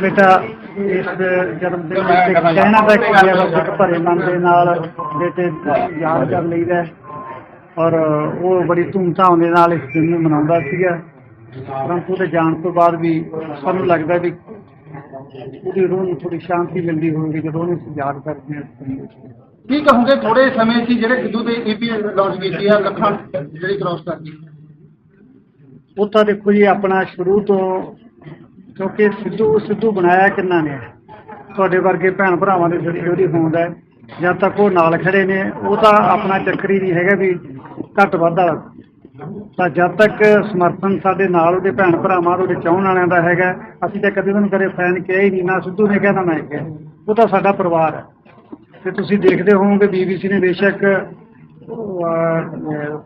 ਬੇਟਾ ਇਸ ਜਨਮ ਦਿਨ ਤੇ ਕਹਿਣਾ ਤਾਂ ਕਿ ਜਿਹੜਾ ਇੱਕ ਭਰੇ ਮਨ ਦੇ ਨਾਲ ਬੇਟੇ ਯਾਦ ਕਰ ਲਈਦਾ ਹੈ। ਔਰ ਉਹ ਬੜੀ ਧੂਮਧਾਮ ਦੇ ਨਾਲ ਇਸ ਦਿਨ ਨੂੰ ਮਨਾਉਂਦਾ ਸੀਗਾ ਪਰੰਤੂ ਉਹਦੇ ਜਾਣ ਤੋਂ ਬਾਅਦ ਵੀ ਸਾਨੂੰ ਲੱਗਦਾ ਵੀ ਉਹਦੀ ਰੂਹ ਨੂੰ ਥੋੜੀ ਸ਼ਾਂਤੀ ਮਿਲਦੀ ਹੋਵੇਗੀ ਜਦੋਂ ਉਹਨੂੰ ਯਾਦ ਕਰਦੇ ਹਾਂ ਵਿੱਚ। ਕੀ ਕਹੋਗੇ ਥੋੜੇ ਸਮੇਂ ਸੀ ਜਿਹੜੇ ਸਿੱਧੂ ਦੇ ਈਪੀ ਲਾਂਚ ਕੀਤੀ ਆ ਲੱਖਾਂ ਜਿਹੜੀ ਕ੍ਰਾਸ ਕਰਤੀ ਉਹ ਤਾਂ ਦੇਖੋ ਜੀ ਆਪਣਾ ਸ਼ੁਰੂ ਤੋਂ ਕਿਉਂਕਿ ਸਿੱਧੂ ਸਿੱਧੂ ਬਣਾਇਆ ਕਿੰਨਾ ਨੇ? ਤੁਹਾਡੇ ਵਰਗੇ ਭੈਣ ਭਰਾਵਾਂ ਦੀ ਜਿਹੜੀ ਉਹਦੀ ਹੋਂਦ ਹੈ, ਜਦ ਤੱਕ ਉਹ ਨਾਲ ਖੜੇ ਨੇ, ਉਹ ਤਾਂ ਆਪਣਾ ਚੱਕਰੀ ਨਹੀਂ ਹੈਗਾ ਵੀ ਘੱਟ ਵੱਧ ਵਾਲਾ। ਤਾਂ ਜਦ ਤੱਕ ਸਮਰਥਨ ਸਾਡੇ ਨਾਲ ਉਹਦੇ ਭੈਣ ਭਰਾਵਾਂ ਉਹਦੇ ਚਾਹਣ ਵਾਲਿਆਂ ਦਾ ਹੈਗਾ, ਅਸੀਂ ਤਾਂ ਕਦੇ ਉਹਨੂੰ ਕਦੇ ਫੈਨ ਕਿਹਾ ਹੀ ਨਹੀਂ ਨਾ ਸਿੱਧੂ ਨੇ ਕਿਹਾ, ਨਾ ਮੈਂ ਕਿਹਾ। ਉਹ ਤਾਂ ਸਾਡਾ ਪਰਿਵਾਰ ਹੈ। ਤੇ ਤੁਸੀਂ ਦੇਖਦੇ ਹੋਵੋਗੇ ਬੀਬੀਸੀ ਨੇ ਬੇਸ਼ੱਕ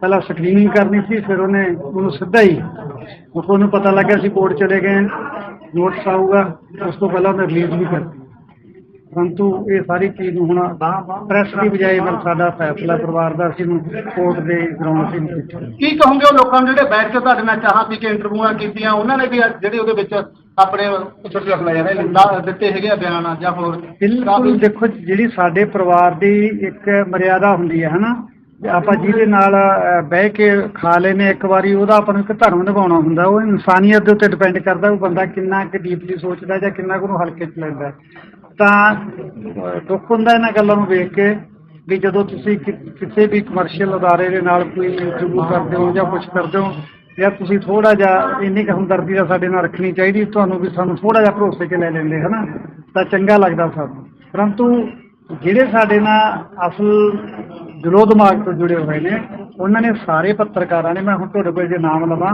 ਪਹਿਲਾਂ ਸਕਰੀਨਿੰਗ ਕਰਨੀ ਸੀ, ਫਿਰ ਉਹਨੇ ਉਹਨੂੰ ਸਿੱਧਾ ਹੀ ਉਹਨੂੰ ਪਤਾ ਲੱਗਿਆ ਸੀ ਕੋਰਟ ਚਲੇ ਗਏ। ਨੋਟਿਸ ਆਊਗਾ ਉਸ ਤੋਂ ਪਹਿਲਾਂ ਉਹਨੇ ਰਿਲੀਜ਼ ਵੀ ਕਰਤੀ। ਪਰੰਤੂ ਇਹ ਸਾਰੀ ਚੀਜ਼ ਨੂੰ ਹੁਣ ਪ੍ਰੈਸ ਦੀ ਬਜਾਏ ਮਤਲਬ ਸਾਡਾ ਫੈਸਲਾ ਪਰਿਵਾਰ ਦਾ ਅਸੀਂ ਨੂੰ ਕੋਰਟ ਦੇ ਗਰਾਊਂਡ ਤੇ ਨਹੀਂ ਕੀ ਕਹੋਗੇ ਉਹ ਲੋਕਾਂ ਨੂੰ ਜਿਹੜੇ ਬੈਠ ਕੇ ਤੁਹਾਡੇ ਨਾਲ ਚਾਹਾਂ ਪੀ ਕੇ ਇੰਟਰਵਿਊਆਂ ਕੀਤੀਆਂ ਉਹਨਾਂ ਨੇ ਵੀ ਜਿਹੜੇ ਉਹਦੇ ਵਿੱਚ ਆਪਣੇ ਛੋਟੇ ਰੱਖ ਲਿਆ ਯਾਰ ਦਿੱਤੇ ਹੈਗੇ ਆ ਬਿਆਨ ਜਾਂ ਹੋਰ? ਬਿਲਕੁਲ ਦੇਖੋ ਜਿਹੜੀ ਸਾਡੇ ਪਰਿਵਾਰ ਦੀ ਇੱਕ ਮਰਿਆਦਾ ਹੁੰਦੀ ਹੈ ਹਨਾ ਆਪਾਂ ਜਿਹਦੇ ਨਾਲ ਬਹਿ ਕੇ ਖਾ ਲੈਨੇ ਇੱਕ ਵਾਰੀ, ਉਹਦਾ ਆਪਾਂ ਨੂੰ ਇੱਕ ਧਰਮ ਨਿਭਾਉਣਾ ਹੁੰਦਾ। ਉਹ ਇਨਸਾਨੀਅਤ ਦੇ ਉੱਤੇ ਡਿਪੈਂਡ ਕਰਦਾ ਉਹ ਬੰਦਾ ਕਿੰਨਾ ਕੁ ਡੀਪਲੀ ਸੋਚਦਾ ਜਾਂ ਕਿੰਨਾ ਕੁ ਉਹਨੂੰ ਹਲਕੇ ਚ ਲੈਂਦਾ ਤਾਂ ਦੁੱਖ ਹੁੰਦਾ ਇਹਨਾਂ ਗੱਲਾਂ ਨੂੰ ਵੇਖ ਕੇ ਵੀ ਜਦੋਂ ਤੁਸੀਂ ਕਿਸੇ ਵੀ ਕਮਰਸ਼ੀਅਲ ਅਦਾਰੇ ਦੇ ਨਾਲ ਕੋਈ ਇੰਟਰਵਿਊ ਕਰਦੇ ਹੋ ਜਾਂ ਕੁਝ ਕਰਦੇ ਹੋ, ਜਾਂ ਤੁਸੀਂ ਥੋੜਾ ਜਿਹਾ ਇੰਨੀ ਕੁ ਹਮਦਰਦੀ ਦਾ ਸਾਡੇ ਨਾਲ ਰੱਖਣੀ ਚਾਹੀਦੀ, ਤੁਹਾਨੂੰ ਵੀ ਸਾਨੂੰ ਥੋੜਾ ਜਿਹਾ ਭਰੋਸੇ 'ਚ ਲੈ ਲੈਂਦੇ, ਹਨਾ? ਤਾਂ ਚੰਗਾ ਲੱਗਦਾ ਸਾਨੂੰ। ਪਰੰਤੂ ਜਿਹੜੇ ਸਾਡੇ ਨਾਲ ਅਸਲ ਦਿਲੋਂ ਦਿਮਾਗ ਤੋਂ ਜੁੜੇ ਹੋਏ ਨੇ, ਉਹਨਾਂ ਨੇ ਸਾਰੇ ਪੱਤਰਕਾਰਾਂ ਨੇ, ਮੈਂ ਹੁਣ ਤੁਹਾਡੇ ਕੋਲ ਜੇ ਨਾਮ ਲਵਾਂ,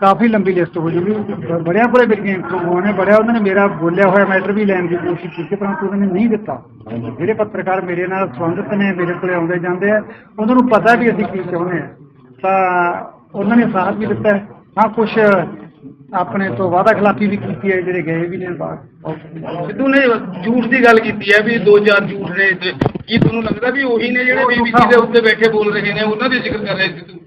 ਕਾਫੀ ਲੰਬੀ ਲਿਸਟ ਹੋ ਜੂਗੀ। ਬੜਿਆ ਬੜੇ ਮੇਰੀਆਂ ਇੰਟਰਵਿਊ ਨੇ, ਬੜਿਆ ਉਹਨਾਂ ਨੇ ਮੇਰਾ ਬੋਲਿਆ ਹੋਇਆ ਮੈਟਰ ਵੀ ਲੈਣ ਦੀ ਕੋਸ਼ਿਸ਼ ਕੀਤੀ, ਪਰੰਤੂ ਉਹਨਾਂ ਨੇ ਨਹੀਂ ਦਿੱਤਾ। ਜਿਹੜੇ ਪੱਤਰਕਾਰ ਮੇਰੇ ਨਾਲ ਸੰਬੰਧਿਤ ਨੇ, ਮੇਰੇ ਕੋਲੇ ਆਉਂਦੇ ਜਾਂਦੇ ਆ, ਉਹਨਾਂ ਨੂੰ ਪਤਾ ਵੀ ਅਸੀਂ ਕੀ ਚਾਹੁੰਦੇ ਆ। ਤਾਂ ਉਹਨਾਂ ਨੇ ਸਾਥ ਵੀ ਦਿੱਤਾ ਹੈ। ਹਾਂ ਕੁਝ ਆਪਣੇ ਤੋਂ ਵਾਅਦਾ ਖਿਲਾਫੀ ਵੀ ਕੀਤੀ ਹੈ ਜਿਹੜੇ ਗਏ ਵੀ ਨੇ ਬਾਹਰ। ਸਿੱਧੂ ਨੇ ਝੂਠ ਦੀ ਗੱਲ ਕੀਤੀ ਹੈ ਵੀ ਦੋ ਚਾਰ ਝੂਠ ਨੇ ਤੇ ਕੀ ਤੁਹਾਨੂੰ ਲੱਗਦਾ ਵੀ ਉਹੀ ਨੇ ਜਿਹੜੇ ਬੀਬੀਸੀ ਦੇ ਉੱਤੇ ਬੈਠੇ ਬੋਲ ਰਹੇ ਨੇ ਉਹਨਾਂ ਦੇ ਜ਼ਿਕਰ ਕਰ ਰਹੇ ਸਿੱਧੂ?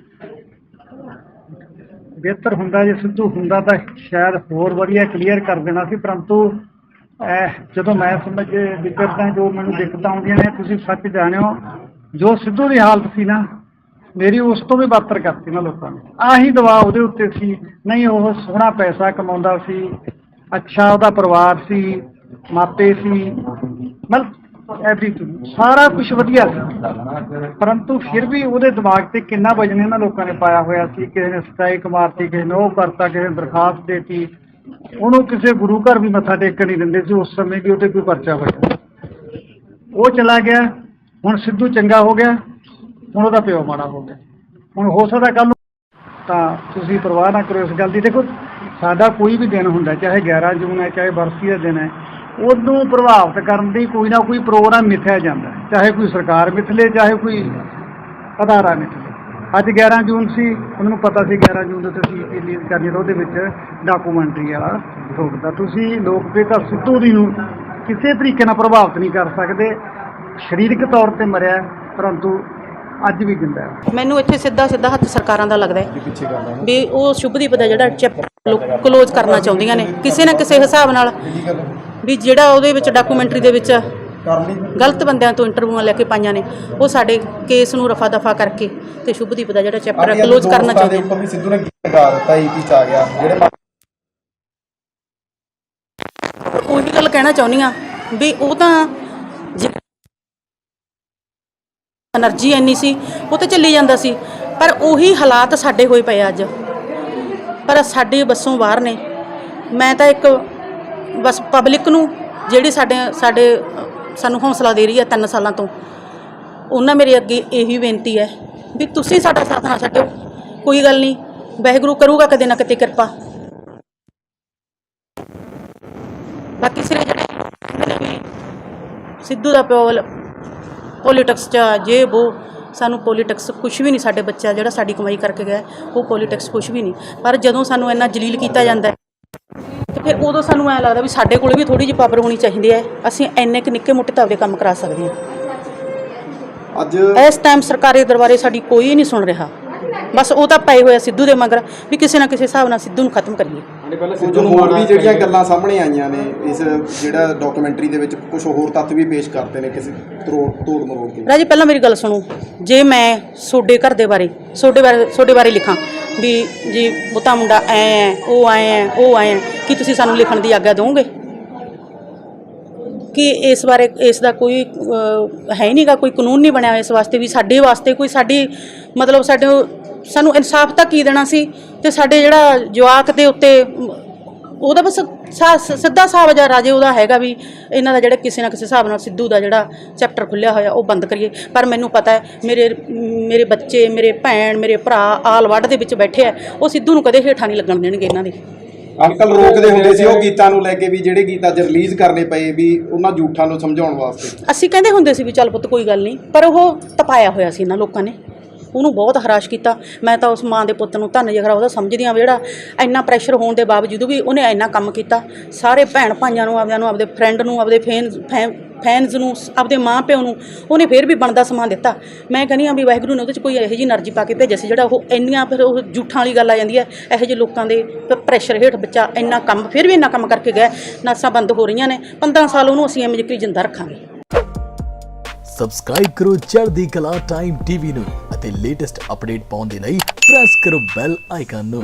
ਬਿਹਤਰ ਹੁੰਦਾ ਜੇ ਸਿੱਧੂ ਹੁੰਦਾ ਤਾਂ ਸ਼ਾਇਦ ਹੋਰ ਵਧੀਆ ਕਲੀਅਰ ਕਰ ਦੇਣਾ ਸੀ ਪਰੰਤੂ ਜਦੋਂ ਮੈਂ ਸਮਝ ਵਿਚਰਦਾ ਜੋ ਮੈਨੂੰ ਦਿੱਕਤਾਂ ਆਉਂਦੀਆਂ ਨੇ ਤੁਸੀਂ ਸੱਚ ਜਾਣਿਓ ਜੋ ਸਿੱਧੂ ਦੀ ਹਾਲਤ ਸੀ ਨਾ ਮੇਰੀ ਉਸ ਤੋਂ ਵੀ ਬਾਤਰ ਕਰਤੀ ਨਾ ਲੋਕਾਂ ਨੇ। ਆਹੀ ਦਵਾ ਉਹਦੇ ਉੱਤੇ ਸੀ। ਨਹੀਂ, ਉਹ ਸੋਹਣਾ ਪੈਸਾ ਕਮਾਉਂਦਾ ਸੀ। ਅੱਛਾ ਉਹਦਾ ਪਰਿਵਾਰ ਸੀ, ਮਾਪੇ ਸੀ। ਮਤਲਬ ਐਵਰੀਥਿੰਗ ਸਾਰਾ ਕੁਝ ਵਧੀਆ ਸੀ। ਪਰੰਤੂ ਫਿਰ ਵੀ ਉਹਦੇ ਦਿਮਾਗ ਤੇ ਕਿੰਨਾ ਵਜਨ ਇਹਨਾਂ ਲੋਕਾਂ ਨੇ ਪਾਇਆ ਹੋਇਆ ਸੀ। ਕਿਸੇ ਨੇ ਸਟ੍ਰਾਈਕ ਮਾਰਤੀ, ਕਿਸੇ ਨੇ ਉਹ ਕਰਤਾ, ਕਿਸੇ ਨੇ ਦਰਖਾਸਤ ਦੇਤੀ। ਉਹਨੂੰ ਕਿਸੇ ਗੁਰੂ ਘਰ ਵੀ ਮੱਥਾ ਟੇਕਣ ਨਹੀਂ ਦਿੰਦੇ ਸੀ। ਉਸ ਸਮੇਂ ਵੀ ਉਹਦੇ ਕੋਈ ਪਰਚਾ ਹੋਇਆ ਉਹ ਚਲਾ ਗਿਆ। ਹੁਣ ਸਿੱਧੂ ਚੰਗਾ ਹੋ ਗਿਆ। ਹੁਣ ਉਹਦਾ ਪਿਓ ਮਾੜਾ ਹੋ ਗਿਆ। ਹੁਣ ਹੋ ਸਕਦਾ ਕੱਲ ਤਾਂ ਤੁਸੀਂ ਪਰਵਾਹ ਨਾ ਕਰੋ ਇਸ ਗੱਲ ਦੀ। ਦੇਖੋ, ਸਾਡਾ ਕੋਈ ਵੀ ਦਿਨ ਹੁੰਦਾ, ਚਾਹੇ 11 ਜੂਨ ਹੈ, ਚਾਹੇ ਬਰਸੀ ਦਾ ਦਿਨ ਹੈ, ਉਹਨੂੰ ਪ੍ਰਭਾਵਿਤ ਕਰਨ ਲਈ ਕੋਈ ਨਾ ਕੋਈ ਪ੍ਰੋਗਰਾਮ ਮਿਥਿਆ ਜਾਂਦਾ ਚਾਹੇ ਕੋਈ ਸਰਕਾਰ ਮਿਥਲੇ, ਚਾਹੇ ਕੋਈ ਅਦਾਰਾ ਮਿਥਲੇ। ਅੱਜ 11 ਜੂਨ ਸੀ ਉਹਨਾਂ ਨੂੰ ਪਤਾ ਸੀ 11 ਜੂਨ ਨੂੰ ਤੁਸੀਂ ਰਿਲੀਜ਼ ਕਰਨੀ ਤਾਂ ਉਹਦੇ ਵਿੱਚ ਡਾਕੂਮੈਂਟਰੀ ਵਾਲਾ ਠੋਕਦਾ ਤੁਸੀਂ ਲੋਕਪ੍ਰਿਯਤਾ ਸਿੱਧੂ ਦੀ ਨੂੰ ਕਿਸੇ ਤਰੀਕੇ ਨਾਲ ਪ੍ਰਭਾਵਿਤ ਨਹੀਂ ਕਰ ਸਕਦੇ। ਸਰੀਰਕ ਤੌਰ ਤੇ ਮਰਿਆ ਪਰੰਤੂ ਅੱਜ ਵੀ ਜਿੰਦਾ ਹੈ। ਮੈਨੂੰ ਇੱਥੇ ਸਿੱਧਾ ਸਿੱਧਾ ਹੱਥ ਸਰਕਾਰਾਂ ਦਾ ਲੱਗਦਾ ਹੈ ਵੀ ਉਹ ਸ਼ੁਭਦੀਪ ਦਾ ਜਿਹੜਾ ਚੈਪਟਰ ਕਲੋਜ਼ ਕਰਨਾ ਚਾਹੁੰਦੀਆਂ ਨੇ ਕਿਸੇ ਨਾ ਕਿਸੇ ਹਿਸਾਬ ਨਾਲ ਵੀ ਜਿਹੜਾ ਉਹਦੇ ਵਿੱਚ ਡਾਕੂਮੈਂਟਰੀ ਦੇ ਵਿੱਚ ਗਲਤ ਬੰਦਿਆਂ ਤੋਂ ਇੰਟਰਵਿਊਆਂ ਲੈ ਕੇ ਪਾਈਆਂ ਨੇ ਉਹ ਸਾਡੇ ਕੇਸ ਨੂੰ ਰਫਾ ਦਫਾ ਕਰਕੇ ਤੇ ਸ਼ੁਭਦੀਪ ਦਾ ਜਿਹੜਾ ਚੈਪਟਰ ਹੈ ਕਲੋਜ਼ ਕਰਨਾ ਚਾਹੁੰਦੇ ਉੱਪਰ ਵੀ ਸਿੱਧੂ ਨੇ ਲਗਾ ਦਿੱਤਾ ਈਪੀ ਚ ਆ ਗਿਆ। ਜਿਹੜੇ ਉਹੀ ਗੱਲ ਕਹਿਣਾ ਚਾਹੁੰਦੀ ਆ ਵੀ ਉਹ ਤਾਂ ਐਨਰਜੀ ਇੰਨੀ ਸੀ ਉਹ ਤੇ ਚੱਲੀ ਜਾਂਦਾ ਸੀ ਪਰ ਉਹੀ ਹਾਲਾਤ ਸਾਡੇ ਹੋਏ ਪਏ ਅੱਜ ਪਰ ਸਾਡੇ ਬੱਸੋਂ ਬਾਹਰ ਨੇ ਮੈਂ ਤਾਂ ਇੱਕ ਬਸ ਪਬਲਿਕ ਨੂੰ ਜਿਹੜੀ ਸਾਡੇ ਸਾਡੇ ਸਾਨੂੰ ਹੌਸਲਾ ਦੇ ਰਹੀ ਹੈ ਤਿੰਨ ਸਾਲਾਂ ਤੋਂ ਉਹਨਾਂ ਮੇਰੇ ਅੱਗੇ ਇਹੀ ਬੇਨਤੀ ਹੈ ਵੀ ਤੁਸੀਂ ਸਾਡਾ ਸਾਥ ਨਾ ਛੱਡੋ ਕੋਈ ਗੱਲ ਨਹੀਂ ਵਾਹਿਗੁਰੂ ਕਰੂਗਾ ਕਦੇ ਨਾ ਕਿਤੇ ਕਿਰਪਾ ਬਾਕੀ ਸਿਰੇ ਜਿਹੜੇ ਸਿੱਧੂ ਦਾ ਪਿਓ ਪੋਲੀਟਿਕਸ ਚ ਆ, ਜੇ ਉਹ ਸਾਨੂੰ ਪੋਲੀਟਿਕਸ ਕੁਝ ਵੀ ਨਹੀਂ ਸਾਡੇ ਬੱਚਾ ਜਿਹੜਾ ਸਾਡੀ ਕਮਾਈ ਕਰਕੇ ਗਿਆ ਹੈ, ਉਹ ਪੋਲੀਟਿਕਸ ਕੁਝ ਵੀ ਨਹੀਂ। ਪਰ ਜਦੋਂ ਸਾਨੂੰ ਇੰਨਾ ਜਲੀਲ ਕੀਤਾ ਜਾਂਦਾ ਹੈ, ਤੇ ਫਿਰ ਉਦੋਂ ਸਾਨੂੰ ਐ ਲੱਗਦਾ ਵੀ ਸਾਡੇ ਕੋਲ ਵੀ ਥੋੜੀ ਜਿਹੀ ਪਾਵਰ ਹੋਣੀ ਚਾਹੀਦੀ ਹੈ ਅਸੀਂ ਇੰਨੇ ਕੁ ਨਿੱਕੇ ਮੋਟੇ ਤਾਂ ਆਪਦੇ ਕੰਮ ਕਰਾ ਸਕਦੇ ਹਾਂ। ਅੱਜ ਇਸ ਟਾਈਮ ਸਰਕਾਰੀ ਦਰਬਾਰੇ ਸਾਡੀ ਕੋਈ ਨਹੀਂ ਸੁਣ ਰਿਹਾ। ਬਸ ਉਹ ਤਾਂ ਪਏ ਹੋਇਆ ਸਿੱਧੂ ਦੇ ਮਗਰ ਵੀ ਕਿਸੇ ਨਾ ਕਿਸੇ ਹਿਸਾਬ ਨਾਲ ਸਿੱਧੂ ਨੂੰ ਖਤਮ ਕਰੀਏ। ਹੋਰ ਵੀ ਜਿਹੜੀਆਂ ਗੱਲਾਂ ਸਾਹਮਣੇ ਆਈਆਂ ਨੇ ਇਸ ਜਿਹੜਾ ਡਾਕੂਮੈਂਟਰੀ ਦੇ ਵਿੱਚ ਕੁਝ ਹੋਰ ਤੱਥ ਵੀ ਪੇਸ਼ ਕਰਤੇ ਨੇ ਕਿਸੇ ਤੋੜ ਮਰੋੜ ਕੇ। ਰਾਜੀ ਪਹਿਲਾਂ ਮੇਰੀ ਗੱਲ ਸੁਣੋ। ਜੇ ਮੈਂ ਤੁਹਾਡੇ ਘਰ ਦੇ ਬਾਰੇ ਤੁਹਾਡੇ ਬਾਰੇ ਤੁਹਾਡੇ ਬਾਰੇ ਲਿਖਾਂ ਵੀ ਜੀ ਬੁੱਤਾ ਮੁੰਡਾ ਐ ਉਹ ਐ ਹੈ ਉਹ ਐ ਹੈ ਕੀ ਤੁਸੀਂ ਸਾਨੂੰ ਲਿਖਣ ਦੀ ਆਗਿਆ ਦਿਓਗੇ ਕਿ ਇਸ ਬਾਰੇ ਇਸ ਦਾ ਕੋਈ ਅਹ, ਹੈ ਨਹੀਂਗਾ ਕੋਈ ਕਾਨੂੰਨ ਨਹੀਂ ਬਣਿਆ ਇਸ ਵਾਸਤੇ ਵੀ ਸਾਡੇ ਵਾਸਤੇ ਕੋਈ ਸਾਡੀ ਮਤਲਬ ਸਾਡੇ ਸਾਨੂੰ ਇਨਸਾਫ ਤਾਂ ਕੀ ਦੇਣਾ ਸੀ? ਤੇ ਸਾਡੇ ਜਿਹੜਾ ਜਵਾਕ ਦੇ ਉੱਤੇ ਉਹਦਾ ਬਸ ਸਿੱਧਾ ਹਿਸਾਬ ਜਾਂ ਰਾਜੇ ਉਹਦਾ ਹੈਗਾ ਵੀ ਇਹਨਾਂ ਦਾ ਜਿਹੜਾ ਕਿਸੇ ਨਾ ਕਿਸੇ ਹਿਸਾਬ ਨਾਲ ਸਿੱਧੂ ਦਾ ਜਿਹੜਾ ਚੈਪਟਰ ਖੁੱਲਿਆ ਹੋਇਆ ਉਹ ਬੰਦ ਕਰੀਏ। ਪਰ ਮੈਨੂੰ ਪਤਾ ਹੈ ਮੇਰੇ ਮੇਰੇ ਬੱਚੇ ਮੇਰੇ ਭੈਣ ਮੇਰੇ ਭਰਾ ਆਲ ਵਰਡ ਦੇ ਵਿੱਚ ਬੈਠੇ ਆ ਉਹ ਸਿੱਧੂ ਨੂੰ ਕਦੇ ਹੇਠਾਂ ਨਹੀਂ ਲੱਗਣ ਦੇਣਗੇ ਇਹਨਾਂ ਦੇ। ਅੰਕਲ ਰੋਕਦੇ ਹੁੰਦੇ ਸੀ ਉਹ ਗੀਤਾਂ ਨੂੰ ਲੈ ਕੇ ਵੀ ਜਿਹੜੇ ਗੀਤ ਅੱਜ ਰਿਲੀਜ਼ ਕਰਨੇ ਪਏ ਵੀ ਉਹਨਾਂ ਝੂਠਾਂ ਨੂੰ ਸਮਝਾਉਣ ਵਾਸਤੇ। ਅਸੀਂ ਕਹਿੰਦੇ ਹੁੰਦੇ ਸੀ ਵੀ ਚੱਲ ਪੁੱਤ ਕੋਈ ਗੱਲ ਨਹੀਂ। ਪਰ ਉਹ ਤਪਾਇਆ ਹੋਇਆ ਸੀ ਇਹਨਾਂ ਲੋਕਾਂ ਨੇ। ਉਹਨੂੰ ਬਹੁਤ ਹਰਾਸ਼ ਕੀਤਾ। ਮੈਂ ਤਾਂ ਉਸ ਮਾਂ ਦੇ ਪੁੱਤ ਨੂੰ ਧੰਨ ਜਗਰਾ ਉਹਦਾ ਸਮਝਦੀ ਵੀ ਜਿਹੜਾ ਇੰਨਾ ਪ੍ਰੈਸ਼ਰ ਹੋਣ ਦੇ ਬਾਵਜੂਦ ਵੀ ਉਹਨੇ ਇੰਨਾ ਕੰਮ ਕੀਤਾ। ਸਾਰੇ ਭੈਣ ਭਾਈਆਂ ਨੂੰ ਆਪਦਿਆਂ ਨੂੰ ਆਪਦੇ ਫਰੈਂਡ ਨੂੰ ਆਪਦੇ ਫੈਨਸ ਫੈਨਸ ਨੂੰ ਆਪਦੇ ਪਿਓ ਨੂੰ, ਉਹਨੇ ਫਿਰ ਵੀ ਬਣਦਾ ਸਮਾਨ ਦਿੱਤਾ। ਮੈਂ ਕਹਿੰਦੀ ਆ ਵੀ ਵਾਹਿਗੁਰੂ ਨੇ ਉਹਦੇ ਚ ਕੋਈ ਇਹੋ ਜੀ એનર્ਜੀ ਪਾ ਕੇ ਭੇਜਿਆ ਸੀ, ਜਿਹੜਾ ਉਹ ਇੰਨੀਆਂ ਫਿਰ ਉਹ ਜੂਠਾਂ ਵਾਲੀ ਗੱਲ ਆ ਜਾਂਦੀ ਹੈ, ਇਹੋ ਜਿਹੇ ਲੋਕਾਂ ਦੇ ਪ੍ਰੈਸ਼ਰ ਹੇਠ ਬੱਚਾ ਇੰਨਾ ਕੰਮ, ਫਿਰ ਵੀ ਇੰਨਾ ਕੰਮ ਕਰਕੇ ਗਿਆ, ਨਾਸਾਂ ਬੰਦ ਹੋ ਰਹੀਆਂ ਨੇ 15 ਸਾਲ ਉਹਨੂੰ ਅਸੀਂ ਐਵੇਂ ਜਿਕਰੀ ਜਿੰਦਾ ਰੱਖਾਂਗੇ। ਸਬਸਕ੍ਰਾਈਬ ਕਰੋ ਚੜ੍ਹਦੀ ਕਲਾ ਟਾਈਮ ਟੀਵੀ ਨੂੰ ਅਤੇ ਲੇਟੈਸਟ ਅਪਡੇਟ ਪਾਉਣ ਦੇ ਲਈ ਪ੍ਰੈਸ ਕਰੋ ਬੈਲ ਆਈਕਨ ਨੂੰ।